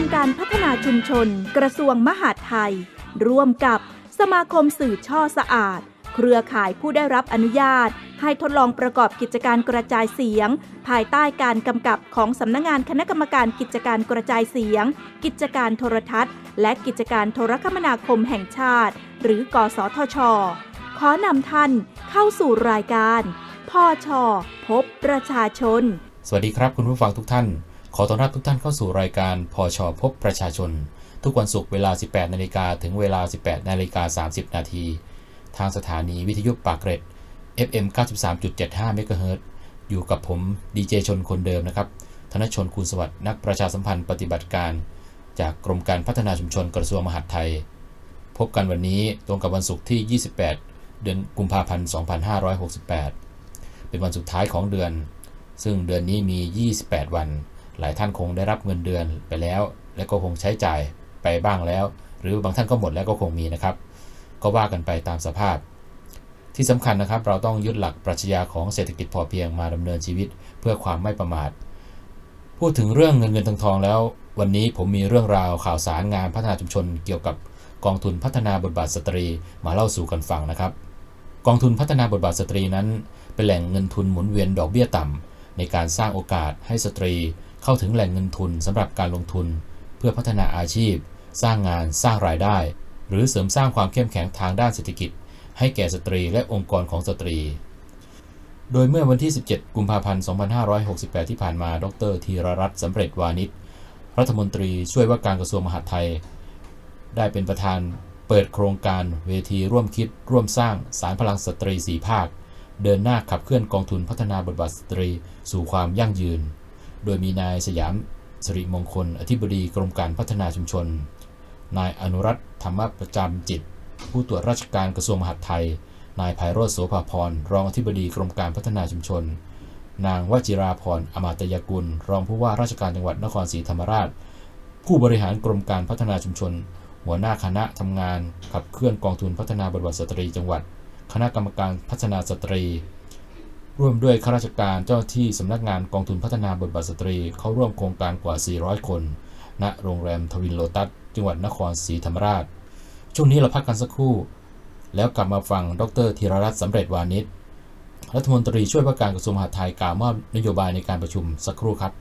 มการพัฒนาชุมชน กระทรวงมหาดไทย ร่วมกับสมาคมสื่อช่อสะอาด เครือข่ายผู้ได้รับอนุญาต ให้ทดลองประกอบกิจการกระจายเสียง ภายใต้การกำกับของสำนักงานคณะกรรมการกิจการกระจายเสียง กิจการโทรทัศน์ และกิจการโทรคมนาคมแห่งชาติ หรือ กสทช ขอนำท่านเข้าสู่รายการพ่อชอพบประชาชน สวัสดีครับคุณผู้ฟังทุกท่าน ขอต้อนรับทุกท่านเข้าสู่รายการพอชอพบประชาชน ทุกวันศุกร์เวลา 18 นาฬิกาถึงเวลา 18 นาฬิกา 30 นาที ทางสถานีวิทยุปากเกร็ด FM 93.75เมกะเฮิรตซ์อยู่กับผมดีเจชนคนเดิมนะครับ ธนชนคูณสวัสดิ์นักประชาสัมพันธ์ปฏิบัติการ จากกรมการพัฒนาชุมชนกระทรวงมหาดไทย พบกันวันนี้ตรงกับวันศุกร์ที่ 28 เดือนกุมภาพันธ์ 2568 เป็นวันสุดท้ายของเดือน ซึ่งเดือนนี้มี 28 วัน หลายท่านคงได้รับเงินเดือนไปแล้ว และก็คงใช้จ่ายไปบ้างแล้ว หรือบางท่านก็หมดแล้วก็คงมีนะครับ ก็ว่ากันไปตามสภาพ ที่สำคัญนะครับ เราต้องยึดหลักปรัชญาของเศรษฐกิจพอเพียงมาดำเนินชีวิตเพื่อความไม่ประมาท พูดถึงเรื่องเงินเงินทองทองแล้ว วันนี้ผมมีเรื่องราวข่าวสารงานพัฒนาชุมชน เกี่ยวกับกองทุนพัฒนาบทบาทสตรีมาเล่าสู่กันฟังนะครับ กองทุนพัฒนาบทบาทสตรีนั้น เป็นแหล่งเงินทุนหมุนเวียนดอกเบี้ยต่ำในการสร้างโอกาสให้สตรี เข้าถึงแหล่งเงินทุนสำหรับการลงทุน เพื่อพัฒนาอาชีพ สร้างงานสร้างรายได้ หรือเสริมสร้างความเข้มแข็งทางด้านเศรษฐกิจ ให้แก่สตรีและองค์กรของสตรี โดยเมื่อวันที่ 17 กุมภาพันธ์ 2568 ที่ผ่านมา ดรธีรรัตน์สำเร็จวานิชรัฐมนตรีช่วยว่าการกระทรวงมหาดไทย ได้เป็นประธานเปิดโครงการเวทีร่วมคิด ร่วมสร้างสารพลังสตรีสีภาค เดินหน้าขับเคลื่อนกองทุนพัฒนาบทบาทสตรี สู่ความยั่งยืน โดยมีนายสยามสิริมงคล อธิบดีกรมการพัฒนาชุมชน นายอนุรัตธรรมประจำจิต ผู้ตรวจราชการกระทรวงมหาดไทย นายไพโรธโสภาพร รองอธิบดีกรมการพัฒนาชุมชน นางวจิราพรอมาตยกุล รองผู้ว่าราชการจังหวัดนครศรีธรรมราช ผู้บริหารกรมการพัฒนาชุมชน หัวหน้าคณะทำงานขับเคลื่อนกองทุนพัฒนาบทบาทสตรีจังหวัด คณะกรรมการพัฒนาสตรี ร่วมด้วยข้าราชการเจ้าที่สำนักงานกองทุนพัฒนาบทบาทสตรี เข้าร่วมโครงการกว่า 400 คน ณ โรงแรมทวินโลตัส จังหวัดนครศรีธรรมราช ช่วงนี้เราพักกันสักครู่ แล้วกลับมาฟังดรธีรรัตน์สำเร็จวานิช รัฐมนตรีช่วยว่าการกระทรวงมหาดไทยกล่าวมอบนโยบายในการประชุมสักครู่ครับ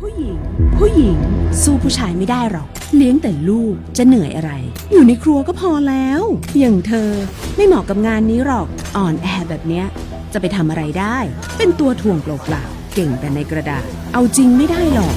ผู้หญิง ผู้หญิง สู้ผู้ชายไม่ได้หรอก เลี้ยงแต่ลูกจะเหนื่อยอะไร อยู่ในครัวก็พอแล้ว อย่างเธอไม่เหมาะกับงานนี้หรอก อ่อนแอแบบเนี้ย จะไปทำอะไรได้ เป็นตัวถ่วงเปล่าๆเก่งแต่ในกระดาษ เอาจริงไม่ได้หรอก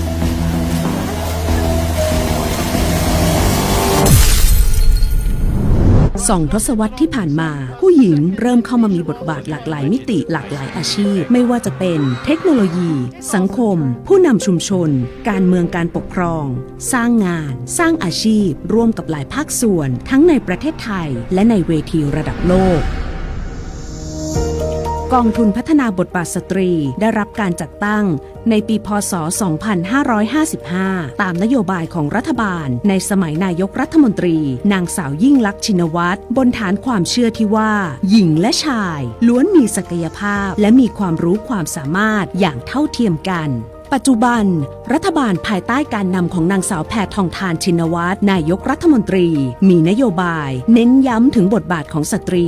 สองทศวรรษที่ผ่านมา ผู้หญิงเริ่มเข้ามามีบทบาทหลากหลายมิติหลากหลายอาชีพ ไม่ว่าจะเป็นเทคโนโลยี สังคม ผู้นำชุมชน การเมืองการปกครอง สร้างงาน สร้างอาชีพ ร่วมกับหลายภาคส่วน ทั้งในประเทศไทย และในเวทีระดับโลก กองทุนพัฒนาบทบาทสตรีได้รับการจัดตั้งในปีพศ 2555 ตามนโยบายของรัฐบาล ในสมัยนายกรัฐมนตรี นางสาวยิ่งลักษณ์ชินวัตรบนฐานความเชื่อที่ว่า หญิงและชาย ล้วนมีศักยภาพและมีความรู้ความสามารถอย่างเท่าเทียมกัน ปัจจุบัน รัฐบาลภายใต้การนำของนางสาวแพทองทานชินวัตรนายกรัฐมนตรี มีนโยบาย เน้นย้ำถึงบทบาทของสตรี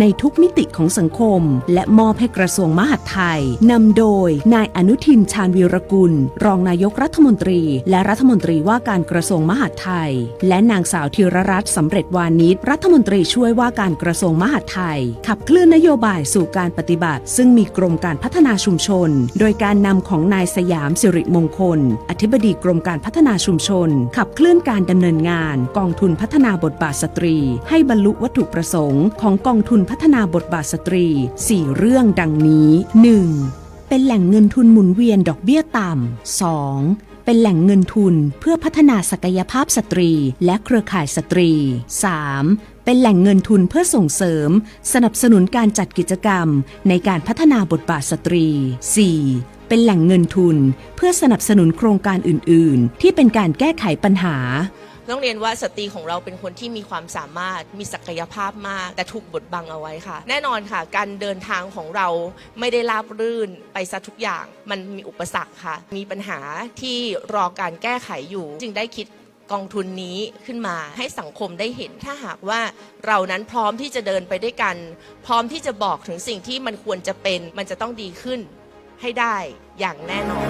ในทุกมิติของสังคม และมอบให้กระทรวงมหาดไทยนำโดยนายอนุทินชาญวีรกุล รองนายกรัฐมนตรี และรัฐมนตรีว่าการกระทรวงมหาดไทย และนางสาวธีรรัตน์สำเร็จวานิชรัฐมนตรีช่วยว่าการกระทรวงมหาดไทย ขับเคลื่อนนโยบายสู่การปฏิบัติ ซึ่งมีกรมการพัฒนาชุมชน โดยการนำของนายสยามสิริมงคล อธิบดีกรมการพัฒนาชุมชน ขับเคลื่อนการดำเนินงาน กองทุนพัฒนาบทบาทสตรี ให้บรรลุวัตถุประสงค์ของกองทุนพัฒนาบทบาทสตรี 4 เรื่องดังนี้ 1. เป็นแหล่งเงินทุนหมุนเวียนดอกเบี้ยต่ำ 2. เป็นแหล่งเงินทุนเพื่อพัฒนาศักยภาพสตรีและเครือข่ายสตรี 3. เป็นแหล่งเงินทุนเพื่อส่งเสริม สนับสนุนการจัดกิจกรรมในการพัฒนาบทบาทสตรี 4. เป็นแหล่งเงินทุน เพื่อสนับสนุนโครงการอื่น ๆ ที่เป็นการแก้ไขปัญหาต้องเรียนว่าสตรีของเราเป็นคนที่มีความสามารถมีศักยภาพมาก แต่ถูกบดบังเอาไว้ค่ะ แน่นอนค่ะ การเดินทางของเราไม่ได้ราบรื่นไปซะทุกอย่าง มันมีอุปสรรคค่ะ มีปัญหาที่รอการแก้ไขอยู่ จึงได้คิดกองทุนนี้ขึ้นมาให้สังคมได้เห็นถ้าหากว่าเรานั้นพร้อมที่จะเดินไปด้วยกัน พร้อมที่จะบอกถึงสิ่งที่มันควรจะเป็น มันจะต้องดีขึ้น ให้ได้ อย่างแน่นอน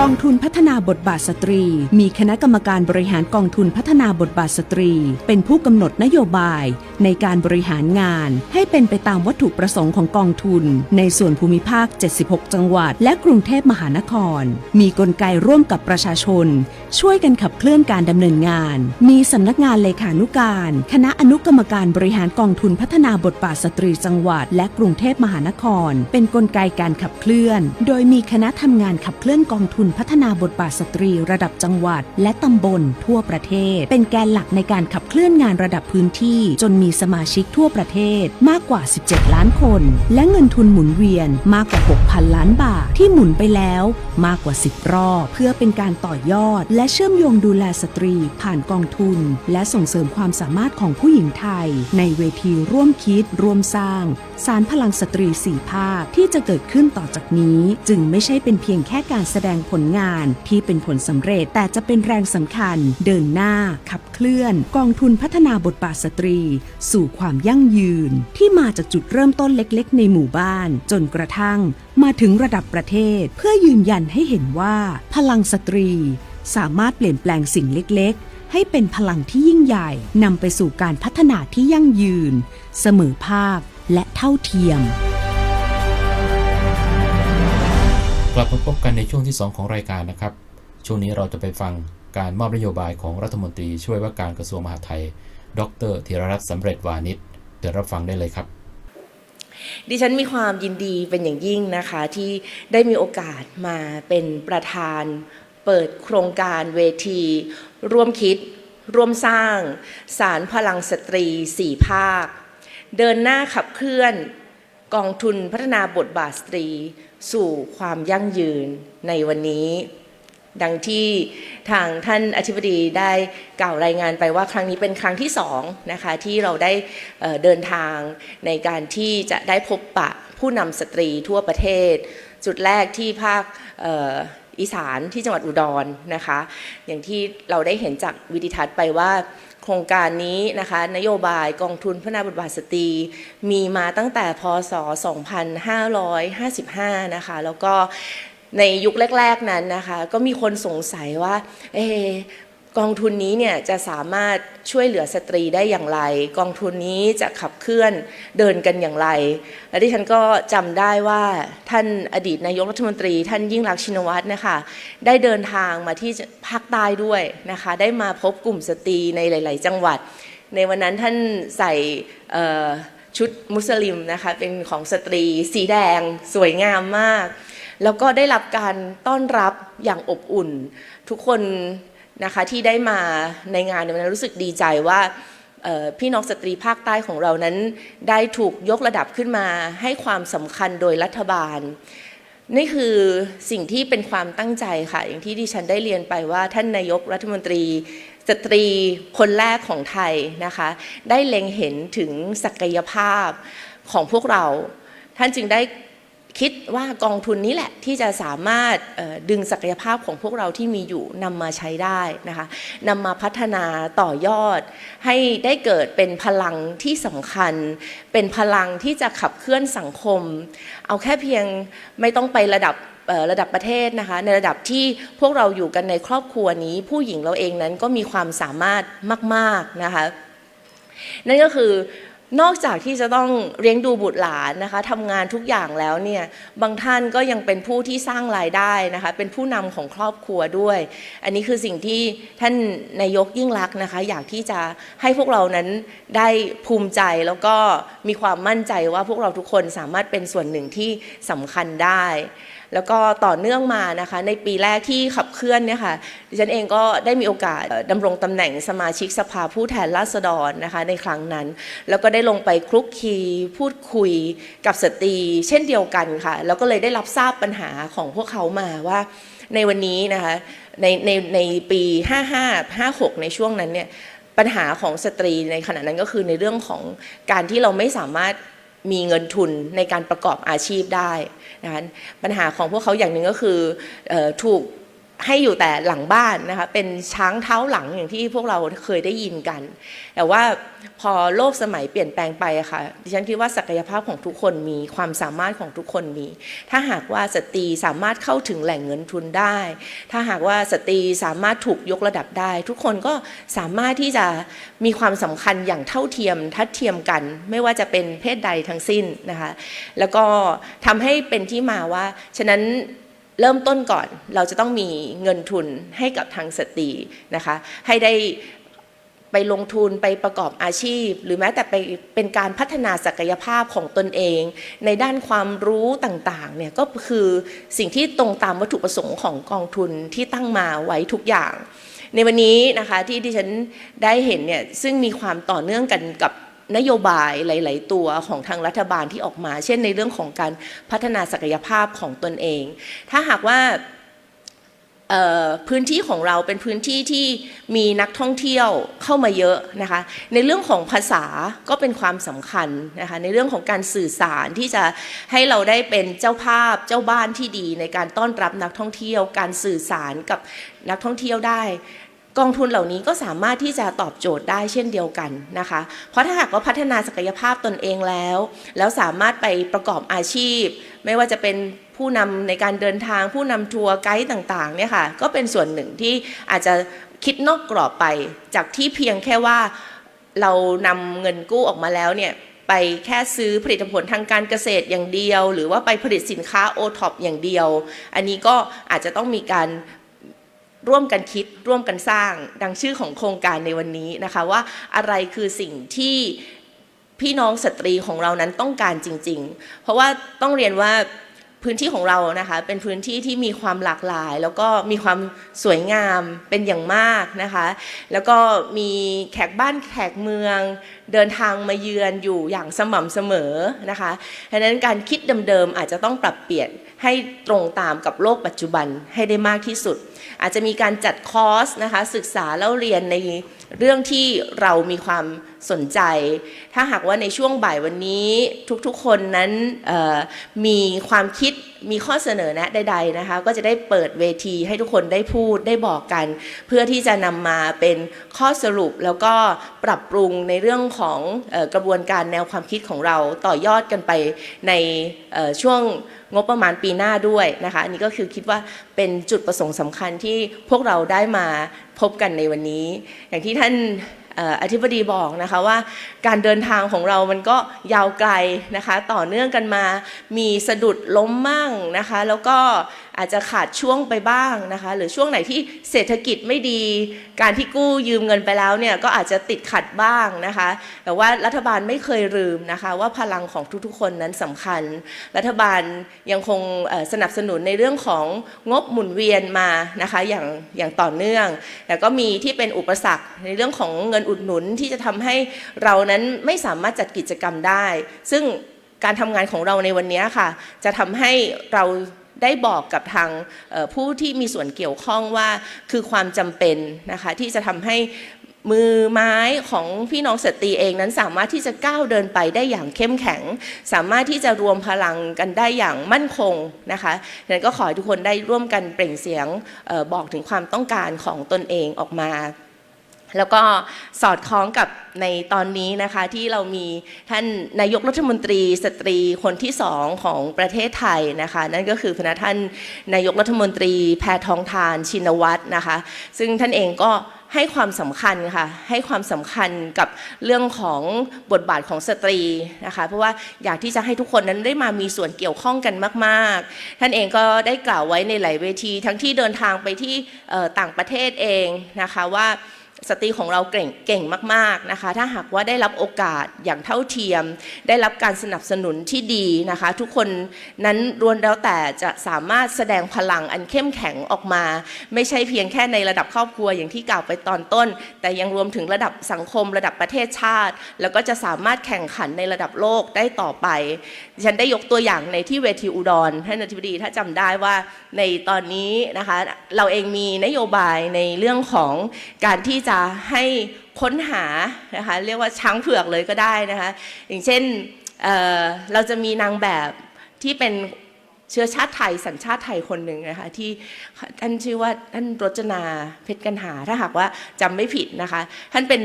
กองทุนพัฒนาบทบาทสตรี มีคณะกรรมการบริหารกองทุนพัฒนาบทบาทสตรี เป็นผู้กำหนดนโยบายในการบริหารงาน ให้เป็นไปตามวัตถุประสงค์ของกองทุน ในส่วนภูมิภาค 76 จังหวัด และกรุงเทพมหานคร มีกลไกร่วมกับประชาชน ช่วยกันขับเคลื่อนการดำเนินงาน มีสำนักงานเลขานุการ คณะอนุกรรมการบริหารกองทุนพัฒนาบทบาทสตรีจังหวัด และกรุงเทพมหานคร เป็นกลไกการขับเคลื่อนโดยมีคณะทำงานขับเคลื่อนกองทุนพัฒนาบทบาทสตรีระดับจังหวัด และตำบลทั่วประเทศ เป็นแกนหลักในการขับเคลื่อนงานระดับพื้นที่ จนมีสมาชิกทั่วประเทศมากกว่า 17 ล้านคน และเงินทุนหมุนเวียนมากกว่า 6,000 ล้านบาทที่หมุนไปแล้วมากกว่า 10 รอบ เพื่อเป็นการต่อยอด และเชื่อมโยงดูแลสตรี ผ่านกองทุน และส่งเสริมความสามารถของผู้หญิงไทย ในเวทีร่วมคิด ร่วมสร้าง สารพลังสตรีสี่ภาคที่จะเกิดขึ้นต่อจากนี้จึงไม่ใช่เป็นเพียงแค่การแสดงผลงานที่เป็นผลสำเร็จแต่จะเป็นแรงสำคัญ เดินหน้า ขับเคลื่อน กองทุนพัฒนาบทบาทสตรี สู่ความยั่งยืน ที่มาจากจุดเริ่มต้นเล็กๆ ในหมู่บ้าน จนกระทั่ง มาถึงระดับประเทศ เพื่อยืนยันให้เห็นว่า พลังสตรี สามารถเปลี่ยนแปลงสิ่งเล็ก ๆ ให้เป็นพลังที่ยิ่งใหญ่นำไปสู่การพัฒนาที่ยั่งยืน เสมอภาคและเท่าเทียม กลับมาพบกันในช่วงที่ 2 ของรายการนะครับ ช่วงนี้เราจะไปฟังการมอบนโยบายของรัฐมนตรีช่วยว่าการกระทรวงมหาดไทย ดรธีรรัตน์สำเร็จวานิชเดี๋ยวรับฟังได้เลยครับ ดิฉันมีความยินดีเป็นอย่างยิ่งนะคะที่ได้มีโอกาสมาเป็นประธาน เปิดโครงการเวที ร่วมคิด ร่วมสร้าง สารพลังสตรีสี่ภาค เดินหน้าขับเคลื่อน กองทุนพัฒนาบทบาทสตรี สู่ความยั่งยืนในวันนี้ ดังที่ทางท่านอธิบดีได้กล่าวรายงานไปว่าครั้งนี้เป็นครั้งที่สองนะคะที่เราได้เดินทางในการที่จะได้พบปะผู้นำสตรีทั่วประเทศ จุดแรกที่ภาคอีสานที่จังหวัดอุดรนะคะ อย่างที่เราได้เห็นจากวิดิทัศน์ไปว่า โครงการนี้นะคะนโยบายกองทุนพัฒนาบทบาทสตรี มีมาตั้งแต่พศ 2555 นะคะ แล้วก็ในยุคแรก ๆนั้นนะคะ ก็มีคนสงสัยว่า เอ กองทุนนี้เนี่ยจะสามารถช่วยเหลือสตรีได้อย่างไร กองทุนนี้จะขับเคลื่อนเดินกันอย่างไร และที่ฉันก็จำได้ว่าท่านอดีตนายกรัฐมนตรี ท่านยิ่งรักชินวัตรนะคะได้เดินทางมาที่ภาคใต้ด้วยนะคะได้มาพบกลุ่มสตรีในหลาย ๆ จังหวัด ในวันนั้นท่านใส่ชุดมุสลิมนะคะเป็นของสตรี สีแดง สวยงามมาก แล้วก็ได้รับการต้อนรับอย่างอบอุ่น ทุกคน นะคะที่ได้มาในงานในวันนั้นรู้สึกดีใจว่าพี่น้องสตรีภาคใต้ของเรานั้น ได้ถูกยกระดับขึ้นมาให้ความสำคัญโดยรัฐบาล นี่คือสิ่งที่เป็นความตั้งใจค่ะ อย่างที่ดิฉันได้เรียนไปว่าท่านนายกรัฐมนตรี สตรีคนแรกของไทยนะคะ ได้เล็งเห็นถึงศักยภาพของพวกเรา ท่านจึงได้ คิดว่ากองทุนนี้แหละที่จะสามารถดึงศักยภาพของพวกเราที่มีอยู่นำมาใช้ได้นะคะนำมาพัฒนาต่อยอด ให้ได้เกิดเป็นพลังที่สำคัญ เป็นพลังที่จะขับเคลื่อนสังคม เอาแค่เพียงไม่ต้องไประดับระดับประเทศนะคะในระดับที่พวกเราอยู่กันในครอบครัวนี้ ผู้หญิงเราเองนั้นก็มีความสามารถมาก ๆนะคะนั่นก็คือ นอกจากที่จะต้องเลี้ยงดูบุตรหลานนะคะทำงานทุกอย่างแล้วเนี่ยบางท่านก็ยังเป็นผู้ที่สร้างรายได้นะคะเป็นผู้นำของครอบครัวด้วย อันนี้คือสิ่งที่ท่านนายกยิ่งรักนะคะ อยากที่จะให้พวกเรานั้นได้ภูมิใจแล้วก็มีความมั่นใจว่าพวกเราทุกคนสามารถเป็นส่วนหนึ่งที่สำคัญได้ แล้วก็ต่อเนื่องมานะคะ ในปีแรกที่ขับเคลื่อนเนี่ยค่ะดิฉันเองก็ได้มีโอกาสเอ่อดำรงตำแหน่งสมาชิกสภาผู้แทนราษฎรนะคะในครั้งนั้น แล้วก็ได้ลงไปคลุกคีพูดคุยกับสตรี เช่นเดียวกันค่ะ แล้วก็เลยได้รับทราบปัญหาของพวกเขามาว่าในวันนี้นะคะในในในปี 55 56 ในช่วงนั้นเนี่ยปัญหาของสตรีในขณะนั้นก็คือในเรื่องของการที่เราไม่สามารถ มีเงินทุนในการประกอบอาชีพได้นะคะปัญหาของพวกเขาอย่างหนึ่งก็คือออถูก ให้อยู่แต่หลังบ้านนะคะเป็นช้างเท้าหลังอย่างที่พวกเราเคยได้ยินกัน แต่ว่าพอโลกสมัยเปลี่ยนแปลงไปอะค่ะดิฉันคิดว่าศักยภาพของทุกคนมีความสามารถของทุกคนมี ถ้าหากว่าสตรีสามารถเข้าถึงแหล่งเงินทุนได้ ถ้าหากว่าสตรีสามารถถูกยกระดับได้ ทุกคนก็สามารถที่จะมีความสำคัญอย่างเท่าเทียมทัดเทียมกัน ไม่ว่าจะเป็นเพศใดทั้งสิ้นนะคะแล้วก็ทำให้เป็นที่มาว่าฉะนั้น เริ่มต้นก่อนเราจะต้องมีเงินทุนให้กับทางสตรีนะคะให้ได้ไปลงทุนไปประกอบอาชีพ หรือแม้แต่ไปเป็นการพัฒนาศักยภาพของตนเอง ในด้านความรู้ต่างๆเนี่ยก็คือสิ่งที่ตรงตามวัตถุประสงค์ของกองทุนที่ตั้งมาไว้ทุกอย่าง ในวันนี้นะคะที่ดิฉันได้เห็นเนี่ยซึ่งมีความต่อเนื่องกันกับ นโยบายหลาย ๆ ตัวของทางรัฐบาลที่ออกมา เช่นในเรื่องของการพัฒนาศักยภาพของตนเอง ถ้าหากว่าพื้นที่ของเราเป็นพื้นที่ที่มีนักท่องเที่ยวเข้ามาเยอะนะคะ ในเรื่องของภาษาก็เป็นความสำคัญนะคะ ในเรื่องของการสื่อสารที่จะให้เราได้เป็นเจ้าภาพเจ้าบ้านที่ดี ในการต้อนรับนักท่องเที่ยว การสื่อสารกับนักท่องเที่ยวได้ กองทุนเหล่านี้ก็สามารถที่จะตอบโจทย์ได้เช่นเดียวกันนะคะ เพราะถ้าหากว่าพัฒนาศักยภาพตนเองแล้ว แล้วสามารถไปประกอบอาชีพ ไม่ว่าจะเป็นผู้นำในการเดินทาง ผู้นำทัวร์ไกด์ต่างๆเนี่ยค่ะก็เป็นส่วนหนึ่งที่อาจจะคิดนอกกรอบไป จากที่เพียงแค่ว่าเรานำเงินกู้ออกมาแล้วเนี่ยไปแค่ซื้อผลิตผลทางการเกษตรอย่างเดียว หรือว่าไปผลิตสินค้าโอท็อปอย่างเดียว อันนี้ก็อาจจะต้องมีการ ร่วมกันคิดร่วมกันสร้างดังชื่อของโครงการในวันนี้นะคะว่าอะไรคือสิ่งที่พี่น้องสตรีของเรานั้นต้องการจริง ๆ เพราะว่าต้องเรียนว่า พื้นที่ของเรานะคะเป็นพื้นที่ที่มีความหลากหลาย แล้วก็มีความสวยงามเป็นอย่างมากนะคะ แล้วก็มีแขกบ้านแขกเมือง เดินทางมาเยือนอยู่อย่างสม่ำเสมอนะคะดังนั้นการคิดเดิมๆอาจจะต้องปรับเปลี่ยนให้ตรงตามกับโลกปัจจุบันให้ได้มากที่สุด อาจจะมีการจัดคอร์สนะคะศึกษาแล้วเรียนในเรื่องที่เรามีความ สนใจ ถ้าหากว่าในช่วงบ่ายวันนี้ทุกๆคนนั้นมีความคิดมีข้อเสนอแนะใดๆนะคะ ก็จะได้เปิดเวทีให้ทุกคนได้พูดได้บอกกัน เพื่อที่จะนำมาเป็นข้อสรุปแล้วก็ปรับปรุงในเรื่องของออกระบวนการแนวความคิดของเราต่อยอดกันไปในช่วงงบประมาณปีหน้าด้วยนะคะอันนี้ก็คือคิดว่าเป็นจุดประสงค์สำคัญที่พวกเราได้มาพบกันในวันนี้ อย่างที่ท่าน อธิบดีบอกนะคะว่าการเดินทางของเรามันก็ยาวไกลนะคะ ต่อเนื่องกันมา มีสะดุดล้มมั่งนะคะ แล้วก็อาจจะขาดช่วงไปบ้างนะคะ หรือช่วงไหนที่เศรษฐกิจไม่ดี การที่กู้ยืมเงินไปแล้วเนี่ยก็อาจจะติดขัดบ้างนะคะ แต่ว่ารัฐบาลไม่เคยลืมนะคะ ว่าพลังของทุกๆ คนนั้นสำคัญ รัฐบาลยังคงสนับสนุนในเรื่องของงบหมุนเวียนมานะคะอย่างอย่างต่อเนื่องแต่ก็มีที่เป็นอุปสรรคในเรื่องของเงินอุดหนุนที่จะทำให้เรานั้นไม่สามารถจัดกิจกรรมได้ ซึ่งการทำงานของเราในวันนี้ค่ะ จะทำให้เรา ได้บอกกับทางผู้ที่มีส่วนเกี่ยวข้องว่าคือความจำเป็นนะคะที่จะทำให้มือไม้ของพี่น้องสตรีเองนั้นสามารถที่จะก้าวเดินไปได้อย่างเข้มแข็ง สามารถที่จะรวมพลังกันได้อย่างมั่นคงนะคะฉะนั้นก็ขอให้ทุกคนได้ร่วมกันเปล่งเสียงออบอกถึงความต้องการของตนเองออกมา แล้วก็สอดคล้องกับในตอนนี้นะคะที่เรามีท่านนายกรัฐมนตรีสตรีคนที่สองของประเทศไทยนะคะนั่นก็คือพระท่านนายกรัฐมนตรีแพทองทานชินวัตรนะคะ ซึ่งท่านเองก็ให้ความสำคัญค่ะให้ความสำคัญกับเรื่องของบทบาทของสตรีนะคะเพราะว่าอยากที่จะให้ทุกคนนั้นได้มามีส่วนเกี่ยวข้องกันมาก ๆ ท่านเองก็ได้กล่าวไว้ในหลายเวที ทั้งที่เดินทางไปที่ต่างประเทศเองนะคะว่า สตรีของเราเก่งเก่งมากๆนะคะ ถ้าหากว่าได้รับโอกาสอย่างเท่าเทียม ได้รับการสนับสนุนที่ดีนะคะ ทุกคนนั้นรวนแล้วแต่จะสามารถแสดงพลังอันเข้มแข็งออกมา ไม่ใช่เพียงแค่ในระดับครอบครัวอย่างที่กล่าวไปตอนต้น แต่ยังรวมถึงระดับสังคมระดับประเทศชาติ แล้วก็จะสามารถแข่งขันในระดับโลกได้ต่อไป ฉันได้ยกตัวอย่างในที่เวทีอุดรท่านอธิบดีถ้าจำได้ว่าในตอนนี้นะคะเราเองมีนโยบายในเรื่องของการที่จะให้ค้นหานะคะเรียกว่าช้างเผือกเลยก็ได้นะคะอย่างเช่นเเราจะมีนางแบบที่เป็นเชื้อชาติไทยสัญชาติไทยคนหนึ่งนะคะที่ท่านชื่อว่าท่านรจนาเพชรกันหาถ้าหากว่าจำไม่ผิดนะคะท่านเป็น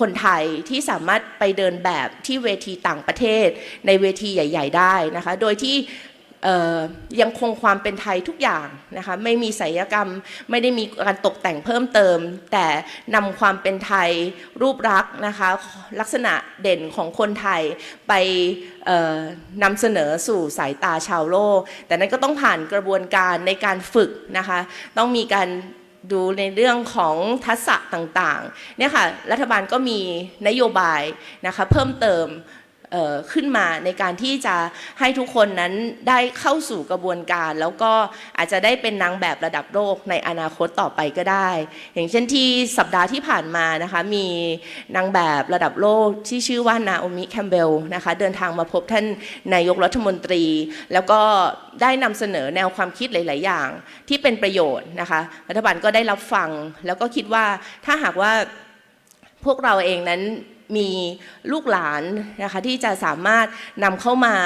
คนไทยที่สามารถไปเดินแบบที่เวทีต่างประเทศในเวทีใหญ่ ๆ ได้นะคะโดยที่ ยังคงความเป็นไทยทุกอย่างนะคะไม่มีศิลปกรรมไม่ได้มีการตกแต่งเพิ่มเติม แต่นำความเป็นไทยรูปลักษณ์นะคะลักษณะเด่นของคนไทยไปนำเสนอสู่สายตาชาวโลก แต่นั้นก็ต้องผ่านกระบวนการในการฝึกนะคะต้องมีการดูในเรื่องของทักษะต่างๆเนี่ยค่ะรัฐบาลก็มีนโยบายนะคะเพิ่มเติม ขึ้นมาในการที่จะให้ทุกคนนั้นได้เข้าสู่กระบวนการ แล้วก็อาจจะได้เป็นนางแบบระดับโลกในอนาคตต่อไปก็ได้ อย่างเช่นที่สัปดาห์ที่ผ่านมานะคะมีนางแบบระดับโลกที่ชื่อว่านาโอมิแคมเบลนะคะเดินทางมาพบท่านนายกรัฐมนตรี แล้วก็ได้นำเสนอแนวความคิดหลาย ๆ อย่างที่เป็นประโยชน์นะคะรัฐบาลก็ได้รับฟัง แล้วก็คิดว่าถ้าหากว่าพวกเราเองนั้น มีลูกหลานนะคะที่จะสามารถนำเข้ามา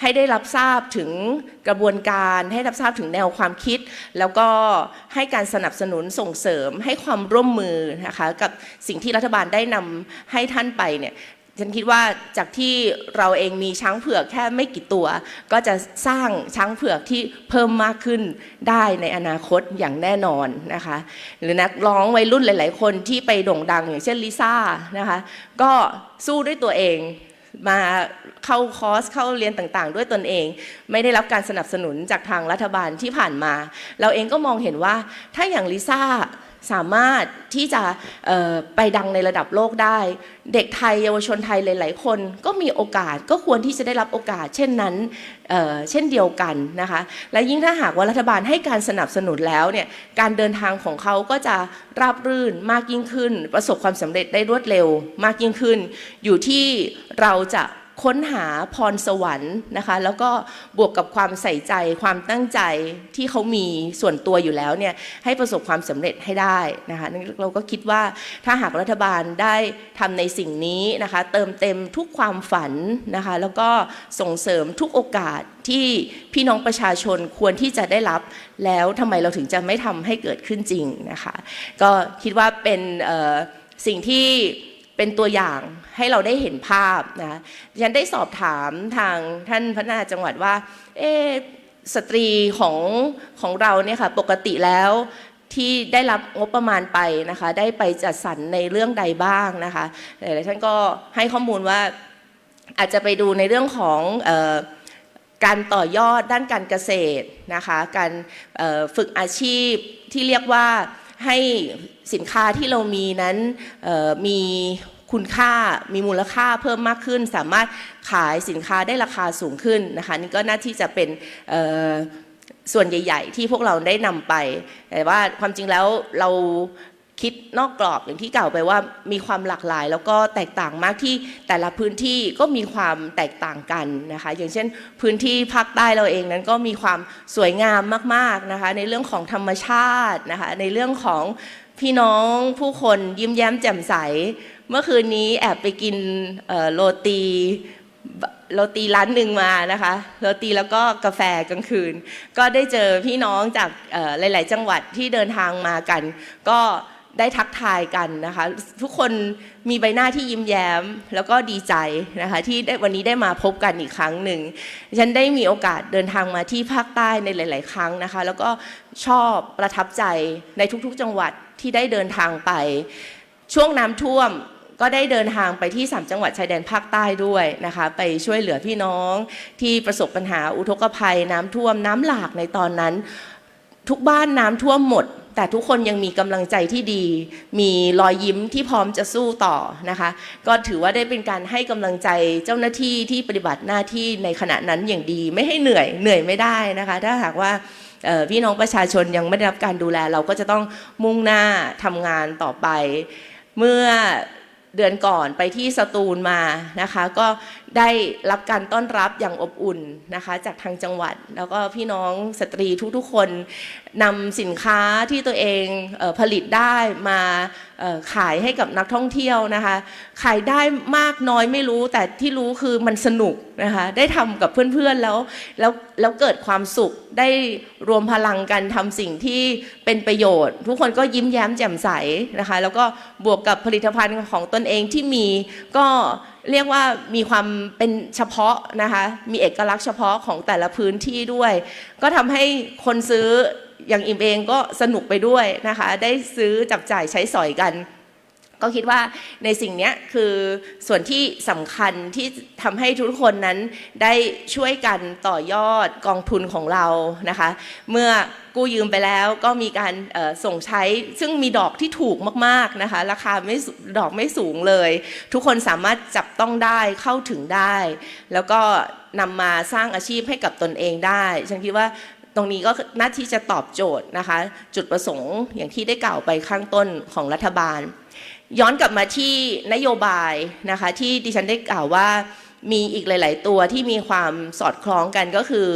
ให้ได้รับทราบถึงกระบวนการ ให้รับทราบถึงแนวความคิด แล้วก็ให้การสนับสนุนส่งเสริมให้ความร่วมมือนะคะกับสิ่งที่รัฐบาลได้นำให้ท่านไปเนี่ย ฉันคิดว่าจากที่เราเองมีช้างเผือกแค่ไม่กี่ตัว ก็จะสร้างช้างเผือกที่เพิ่มมากขึ้นได้ในอนาคตอย่างแน่นอนนะคะ หรือนักร้องวัยรุ่นหลาย ๆ คนที่ไปโด่งดังอย่างเช่นลิซ่านะคะก็สู้ด้วยตัวเองมาเข้าคอร์สเข้าเรียนต่างๆ ด้วยตนเอง ไม่ได้รับการสนับสนุนจากทางรัฐบาลที่ผ่านมา เราเองก็มองเห็นว่าถ้าอย่างลิซ่า สามารถที่จะไปดังในระดับโลกได้ เด็กไทยเยาวชนไทยหลาย ๆ คนก็มีโอกาสก็ควรที่จะได้รับโอกาส เช่นนั้นเเช่นเดียวกันนะคะและยิ่งถ้าหากว่ารัฐบาลให้การสนับสนุนแล้วเนี่ยการเดินทางของเขาก็จะราบรื่นมากยิ่งขึ้น ประสบความสำเร็จได้รวดเร็วมากยิ่งขึ้น อยู่ที่เราจะ ค้นหาพรสวรรค์นะคะ แล้วก็บวกกับความใส่ใจความตั้งใจที่เขามีส่วนตัวอยู่แล้วเนี่ยให้ประสบความสำเร็จให้ได้นะคะเราก็คิดว่าถ้าหากรัฐบาลได้ทำในสิ่งนี้นะคะ เติมเต็มทุกความฝันนะคะ แล้วก็ส่งเสริมทุกโอกาสที่พี่น้องประชาชนควรที่จะได้รับ แล้วทำไมเราถึงจะไม่ทำให้เกิดขึ้นจริงนะคะ ก็คิดว่าเป็นสิ่งที่ เป็นตัวอย่างให้เราได้เห็นภาพนะฉันได้สอบถามทางท่านพัฒนาจังหวัดว่า เอ๊สตรีของของเราเนี่ยค่ะปกติแล้วที่ได้รับงบประมาณไปนะคะ ได้ไปจัดสรรในเรื่องใดบ้างนะคะหลายท่านก็ให้ข้อมูลว่าอาจจะไปดูในเรื่องของออการต่อยอดด้านการเกษตรนะคะ การฝึกอาชีพที่เรียกว่าให้สินค้าที่เรามีนั้นมี คุณค่ามีมูลค่าเพิ่มมากขึ้น สามารถขายสินค้าได้ราคาสูงขึ้นนะคะนี่ก็น่าที่จะเป็นส่วนใหญ่ ๆ ที่พวกเราได้นำไป แต่ว่าความจริงแล้วเราคิดนอกกรอบอย่างที่กล่าวไปว่ามีความหลากหลาย แล้วก็แตกต่างมากที่แต่ละพื้นที่ก็มีความแตกต่างกันนะคะ อย่างเช่น พื้นที่ภาคใต้เราเองนั้นก็มีความสวยงามมากๆนะคะ ในเรื่องของธรรมชาตินะคะในเรื่องของพี่น้องผู้คนยิ้มแย้มแจ่มใส เมื่อคืนนี้แอบไปกินโรตีโรตีร้านหนึ่งมานะคะโรตีแล้วก็กาแฟกลางคืน ก็ได้เจอพี่น้องจากหลาย ๆ จังหวัดที่เดินทางมากัน ก็ได้ทักทายกันนะคะ ทุกคนมีใบหน้าที่ยิ้มแย้ม แล้วก็ดีใจนะคะ ที่ได้วันนี้ได้มาพบกันอีกครั้งหนึ่งฉันได้มีโอกาสเดินทางมาที่ภาคใต้ในหลาย ๆ ครั้งนะคะ แล้วก็ชอบประทับใจในทุก ๆ จังหวัดที่ได้เดินทางไป ช่วงน้ำท่วม ก็ได้เดินทางไปที่สามจังหวัดชายแดนภาคใต้ด้วยนะคะ ไปช่วยเหลือพี่น้องที่ประสบปัญหาอุทกภัย น้ำท่วมน้ำหลากในตอนนั้น ทุกบ้านน้ำท่วมหมด แต่ทุกคนยังมีกำลังใจที่ดี มีรอยยิ้มที่พร้อมจะสู้ต่อนะคะ ก็ถือว่าได้เป็นการให้กำลังใจเจ้าหน้าที่ที่ปฏิบัติหน้าที่ในขณะนั้นอย่างดี ไม่ให้เหนื่อยเหนื่อยไม่ได้นะคะ ถ้าหากว่าพี่น้องประชาชนยังไม่ได้รับการดูแล เราก็จะต้องมุ่งหน้าทำงานต่อไป เมื่อ เดือนก่อนไปที่สตูลมานะคะ ก็ ได้รับการต้อนรับอย่างอบอุ่นนะคะจากทางจังหวัด แล้วก็พี่น้องสตรีทุกๆคนนำสินค้าที่ตัวเองเออผลิตได้มาออขายให้กับนักท่องเที่ยวนะคะขายได้มากน้อยไม่รู้ แต่ที่รู้คือมันสนุกนะคะได้ทำกับเพื่อนๆแล้วแล้วแล้วเกิดความสุขได้รวมพลังกันทำสิ่งที่เป็นประโยชน์ ทุกคนก็ยิ้มแย้มแจ่มใสนะคะแล้วก็บวกกับผลิตภัณฑ์ของตนเองที่มีก็ เรียกว่ามีความเป็นเฉพาะนะคะมีเอกลักษณ์เฉพาะของแต่ละพื้นที่ด้วย ก็ทำให้คนซื้ออย่างอิมเองก็สนุกไปด้วยนะคะ ได้ซื้อจับจ่ายใช้สอยกัน ก็คิดว่าในสิ่งนี้คือส่วนที่สำคัญที่ทำให้ทุกคนนั้นได้ช่วยกันต่อยอดกองทุนของเรานะคะ เมื่อกู้ยืมไปแล้วก็มีการส่งใช้ซึ่งมีดอกที่ถูกมากๆนะคะ ราคาไม่ดอกไม่สูงเลย ทุกคนสามารถจับต้องได้เข้าถึงได้ แล้วก็นำมาสร้างอาชีพให้กับตนเองได้ ฉันคิดว่าตรงนี้ก็น่าที่จะตอบโจทย์นะคะ จุดประสงค์อย่างที่ได้กล่าวไปข้างต้นของรัฐบาล ย้อนกลับมาที่นโยบายนะคะที่ดิฉันได้กล่าวว่ามีอีกหลาย ๆ ตัวที่มีความสอดคล้องกันก็คือ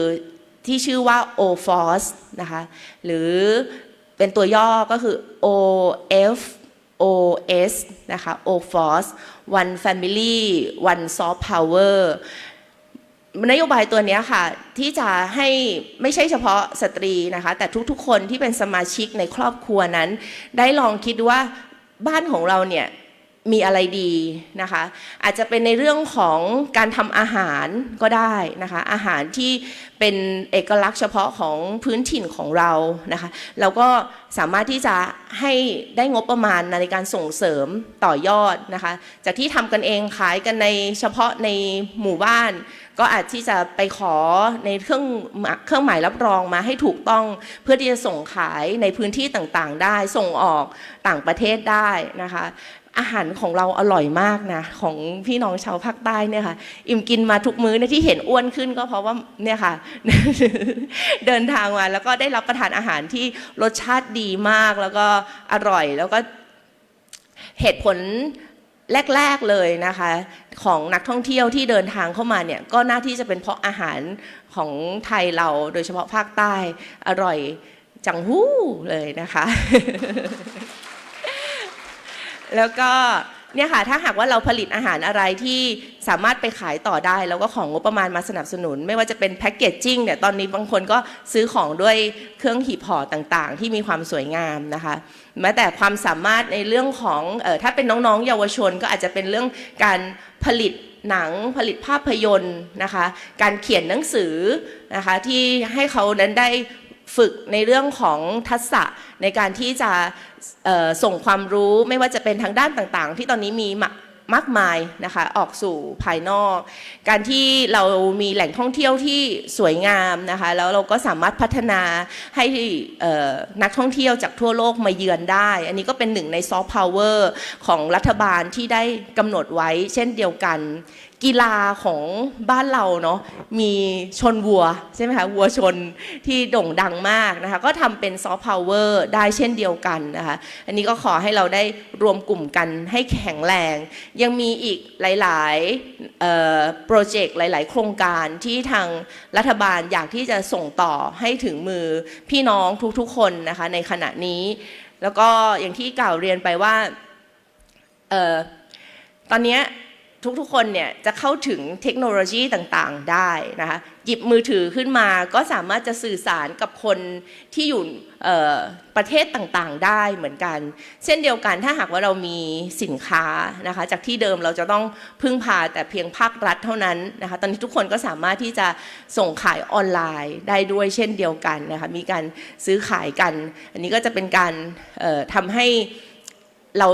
ที่ชื่อว่า OFOS นะคะหรือเป็นตัวย่อก็คือ OFOS นะคะ OFOS One Family One Soft Power นโยบายตัวนี้ค่ะ ที่จะให้ไม่ใช่เฉพาะสตรีนะคะ แต่ทุกๆคนที่เป็นสมาชิกในครอบครัวนั้น ได้ลองคิดว่า บ้านของเราเนี่ยมีอะไรดีนะคะ อาจจะเป็นในเรื่องของการทำอาหารก็ได้นะคะ อาหารที่เป็นเอกลักษณ์เฉพาะของพื้นถิ่นของเรานะคะเราก็สามารถที่จะให้ได้งบประมาณในการส่งเสริมต่อยอดนะคะ จากที่ทำกันเองขายกันในเฉพาะในหมู่บ้าน ก็อาจที่จะไปขอในเครื่องเครื่องหมายรับรองมาให้ถูกต้องเพื่อที่จะส่งขายในพื้นที่ต่างๆ ได้ส่งออกต่างประเทศได้นะคะอาหารของเราอร่อยมากนะของพี่น้องชาวภาคใต้เนี่ยค่ะ อิ่มกินมาทุกมื้อเนี่ยที่เห็นอ้วนขึ้นก็เพราะว่าเนี่ยค่ะ เดินทางมาแล้วก็ได้รับประทานอาหารที่รสชาติดีมากแล้วก็อร่อยแล้วก็เหตุผล แรกๆเลยนะคะของนักท่องเที่ยวที่เดินทางเข้ามาเนี่ยก็น่าที่จะเป็นเพราะอาหารของไทยเราโดยเฉพาะภาคใต้อร่อยจังหู้เลยนะคะ แล้วก็เนี่ยค่ะถ้าหากว่าเราผลิตอาหารอะไรที่สามารถไปขายต่อได้ แล้วก็ของงบประมาณมาสนับสนุน ไม่ว่าจะเป็นแพ็กเกจจิ้งเนี่ยตอนนี้บางคนก็ซื้อของด้วยเครื่องหีบห่อต่างๆ ที่มีความสวยงามนะคะ แม้แต่ความสามารถในเรื่องของออถ้าเป็นน้องๆ เยาวชนก็อาจจะเป็นเรื่องการผลิตหนังผลิตภาพยนตร์นะคะ การเขียนหนังสือนะคะที่ให้เขานั้นได้ฝึกในเรื่องของทักษะในการที่จะส่งความรู้ไม่ว่าจะเป็นทางด้านต่างๆ ที่ตอนนี้มี มากมายนะคะออกสู่ภายนอก การที่เรามีแหล่งท่องเที่ยวที่สวยงามนะคะแล้วเราก็สามารถพัฒนาให้นักท่องเที่ยวจากทั่วโลกมาเยือนได้ อันนี้ก็เป็นหนึ่งในซอฟต์พาวเวอร์ของรัฐบาลที่ได้กำหนดไว้เช่นเดียวกันกีฬาของบ้านเราเนาะมีชนวัวใช่ไหมคะวัวชนที่โด่งดังมากนะคะก็ทำเป็นซอฟต์พาวเวอร์ได้เช่นเดียวกันนะคะอันนี้ก็ขอให้เราได้รวมกลุ่มกันให้แข็งแรง ยังมีอีกหลายๆโปรเจกต์หลาย ๆ โครงการที่ทางรัฐบาลอยากที่จะส่งต่อให้ถึงมือพี่น้องทุกๆคนนะคะในขณะนี้ แล้วก็อย่างที่กล่าวเรียนไปว่าออตอนนี้ ทุกๆ คนเนี่ยจะเข้าถึงเทคโนโลยีต่างๆได้นะคะหยิบมือถือขึ้นมาก็สามารถจะสื่อสารกับคนที่อยู่ประเทศต่างๆ ได้เหมือนกัน เช่นเดียวกันถ้าหากว่าเรามีสินค้านะคะจากที่เดิมเราจะต้องพึ่งพาแต่เพียงภาครัฐเท่านั้นนะคะตอนนี้ทุกคนก็สามารถที่จะส่งขายออนไลน์ได้ด้วยเช่นเดียวกันนะคะมีการซื้อขายกัน อันนี้ก็จะเป็นการทำให้เรา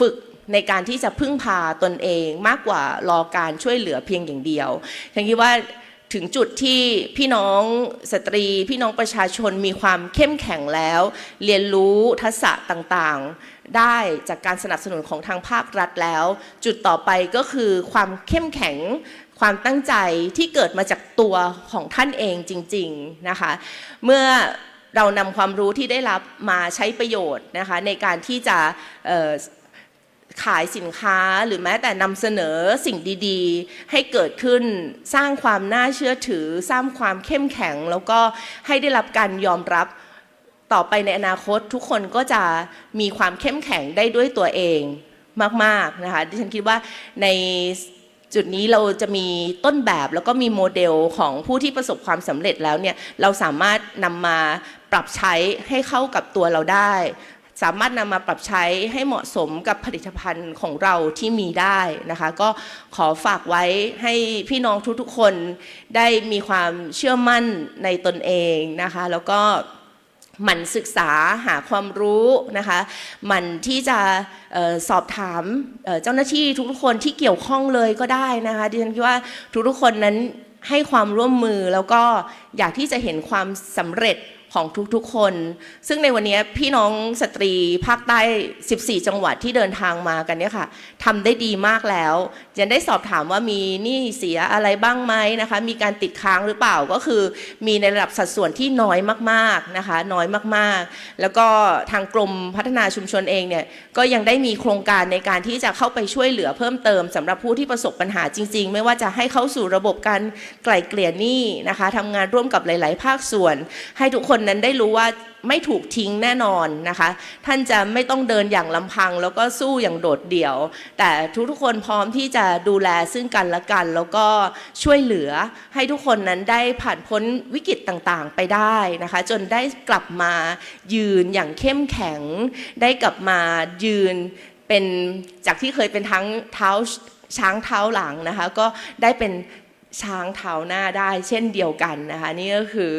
ฝึก ในการที่จะพึ่งพาตนเองมากกว่ารอการช่วยเหลือเพียงอย่างเดียวฉันคิดว่าถึงจุดที่พี่น้องสตรี พี่น้องประชาชนมีความเข้มแข็งแล้ว เรียนรู้ทักษะต่างๆ ได้จากการสนับสนุนของทางภาครัฐแล้ว จุดต่อไปก็คือความเข้มแข็งความตั้งใจที่เกิดมาจากตัวของท่านเองจริง ๆนะคะ เมื่อเรานำความรู้ที่ได้รับมาใช้ประโยชน์นะคะในการที่จะ ขายสินค้าหรือแม้แต่นำเสนอสิ่งดีๆ ให้เกิดขึ้นสร้างความน่าเชื่อถือ สร้างความเข้มแข็ง แล้วก็ให้ได้รับการยอมรับต่อไปในอนาคตทุกคนก็จะมีความเข้มแข็งได้ด้วยตัวเองมากๆนะคะดิฉันคิดว่าในจุดนี้เราจะมีต้นแบบแล้วก็มีโมเดลของผู้ที่ประสบความสำเร็จแล้วเนี่ยเราสามารถนำมาปรับใช้ให้เข้ากับตัวเราได้ สามารถนำมาปรับใช้ให้เหมาะสมกับผลิตภัณฑ์ของเราที่มีได้นะคะ ก็ขอฝากไว้ให้พี่น้องทุกๆคนได้มีความเชื่อมั่นในตนเองนะคะ แล้วก็หมั่นศึกษาหาความรู้นะคะหมั่นที่จะออสอบถามเเจ้าหน้าที่ทุกๆคนที่เกี่ยวข้องเลยก็ได้นะคะดิฉันคิดว่าทุกๆคนนั้นให้ความร่วมมือแล้วก็อยากที่จะเห็นความสำเร็จ ของทุกๆคน ซึ่งในวันนี้พี่น้องสตรีภาคใต้ 14 จังหวัดที่เดินทางมากันเนี่ยค่ะทำได้ดีมากแล้วจะได้สอบถามว่ามีหนี้เสียอะไรบ้างไหมนะคะ มีการติดค้างหรือเปล่าก็คือ มีในระดับสัดส่วนที่น้อยมากๆนะคะ น้อยมากๆ แล้วก็ทางกรมพัฒนาชุมชนเองเนี่ยก็ยังได้มีโครงการในการที่จะเข้าไปช่วยเหลือเพิ่มเติมสำหรับผู้ที่ประสบปัญหาจริง ๆ ไม่ว่าจะให้เข้าสู่ระบบการไกล่เกลี่ยหนี้นะคะทำงานร่วมกับหลาย ๆ ภาคส่วน ให้ทุกคนนั้นได้รู้ว่าไม่ถูกทิ้งแน่นอนนะคะ ท่านจะไม่ต้องเดินอย่างลำพัง แล้วก็สู้อย่างโดดเดี่ยว แต่ทุกๆคนพร้อมที่จะดูแลซึ่งกันและกัน แล้วก็ช่วยเหลือให้ทุกคนนั้นได้ผ่านพ้นวิกฤตต่างๆไปได้นะคะ จนได้กลับมายืนอย่างเข้มแข็ง ได้กลับมายืนเป็นจากที่เคยเป็นทั้งเท้าช้างเท้าหลังนะคะ ก็ได้เป็น ช้างเท้าหน้าได้เช่นเดียวกันนะคะนี่ก็คือ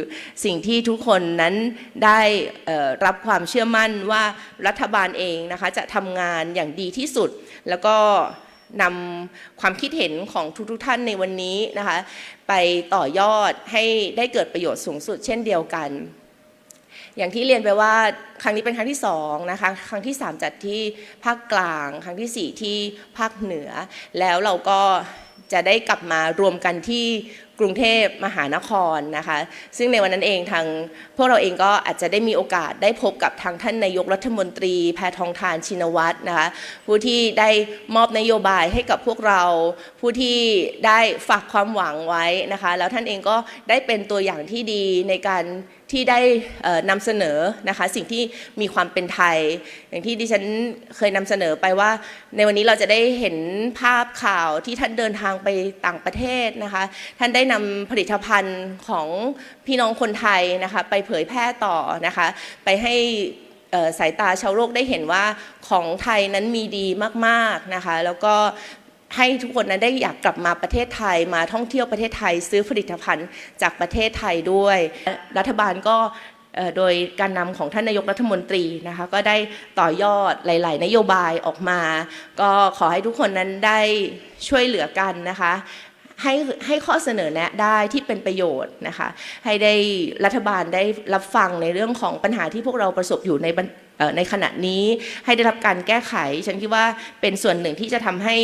สิ่งที่ทุกคนนั้นได้รับความเชื่อมั่นว่ารัฐบาลเองนะคะจะทำงานอย่างดีที่สุด แล้วก็นำความคิดเห็นของทุกๆท่านในวันนี้นะคะไปต่อยอดให้ได้เกิดประโยชน์สูงสุดเช่นเดียวกัน อย่างที่เรียนไปว่าครั้งนี้เป็นครั้งที่สองนะคะครั้งที่สามจัดที่ภาคกลาง ครั้งที่สี่ที่ภาคเหนือ แล้วเราก็ จะได้กลับมารวมกันที่กรุงเทพมหานครนะคะ ซึ่งในวันนั้นเองทางพวกเราเองก็อาจจะได้มีโอกาสได้พบกับทางท่านนายกรัฐมนตรีแพทองทานชินวัตรนะคะผู้ที่ได้มอบนโยบายให้กับพวกเรา ผู้ที่ได้ฝากความหวังไว้นะคะ แล้วท่านเองก็ได้เป็นตัวอย่างที่ดีในการ ที่ได้นำเสนอนะคะสิ่งที่มีความเป็นไทย อย่างที่ดิฉันเคยนำเสนอไปว่า ในวันนี้เราจะได้เห็นภาพข่าวที่ท่านเดินทางไปต่างประเทศนะคะท่านได้นำผลิตภัณฑ์ของพี่น้องคนไทยนะคะไปเผยแพร่ต่อนะคะไปให้สายตาชาวโลกได้เห็นว่าของไทยนั้นมีดีมากๆนะคะแล้วก็ ให้ทุกคนนั้นได้อยากกลับมาประเทศไทยมาท่องเที่ยวประเทศไทยซื้อผลิตภัณฑ์จากประเทศไทยด้วย รัฐบาลก็โดยการนำของท่านนายกรัฐมนตรีนะคะก็ได้ต่อยอดหลาย ๆ นโยบายออกมา ก็ขอให้ทุกคนนั้นได้ช่วยเหลือกันนะคะให้ให้ข้อเสนอแนะได้ที่เป็นประโยชน์นะคะให้ได้รัฐบาลได้รับฟังในเรื่องของปัญหาที่พวกเราประสบอยู่ใน ในขณะนี้ให้ได้รับการแก้ไข ฉันคิดว่าเป็นส่วนหนึ่งที่จะทำให้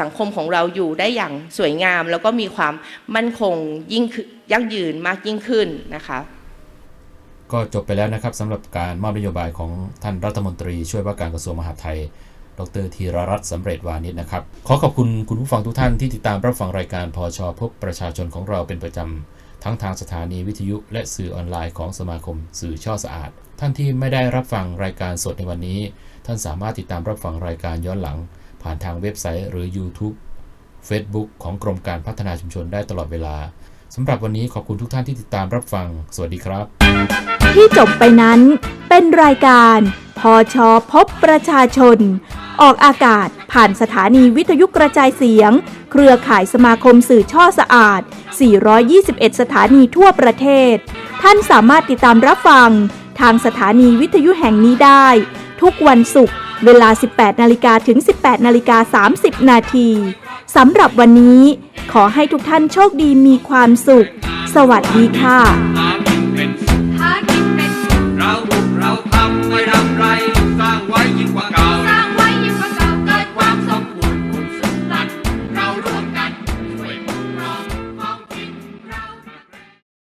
สังคมของเราอยู่ได้อย่างสวยงาม แล้วก็มีความมั่นคงยิ่งยั่งยืนมากยิ่งขึ้นนะคะก็จบไปแล้วนะครับสำหรับการมอบนโยบายของท่านรัฐมนตรีช่วยว่าการกระทรวงมหาดไทย ดรธีรรัตน์สำเร็จวานิชนะครับ ขอขอบคุณคุณผู้ฟังทุกท่านที่ติดตามรับฟังรายการพอชอพบประชาชนของเราเป็นประจำ ทั้งทางสถานีวิทยุและสื่อออนไลน์ของสมาคม สื่อช่อสะอาด ท่านที่ไม่ได้รับฟังรายการสดในวันนี้ ท่านสามารถติดตามรับฟังรายการย้อนหลัง ผ่านทางเว็บไซต์หรือ YouTube Facebook ของกรมการพัฒนาชุมชนได้ตลอดเวลาสำหรับวันนี้ขอบคุณทุกท่านที่ติดตามรับฟัง สวัสดีครับ ที่จบไปนั้นเป็นรายการพอชอพบประชาชน ออกอากาศผ่านสถานีวิทยุกระจายเสียง เครือข่ายสมาคมสื่อช่อสะอาด 421 สถานีทั่วประเทศ ท่านสามารถติดตามรับฟัง ทางสถานีวิทยุแห่งนี้ได้ ทุกวันศุกร์เวลา 18 นาฬิกาถึง 18 นาฬิกา 30 นาทีสำหรับวันนี้ ขอให้ทุกท่านโชคดีมีความสุข สวัสดีค่ะ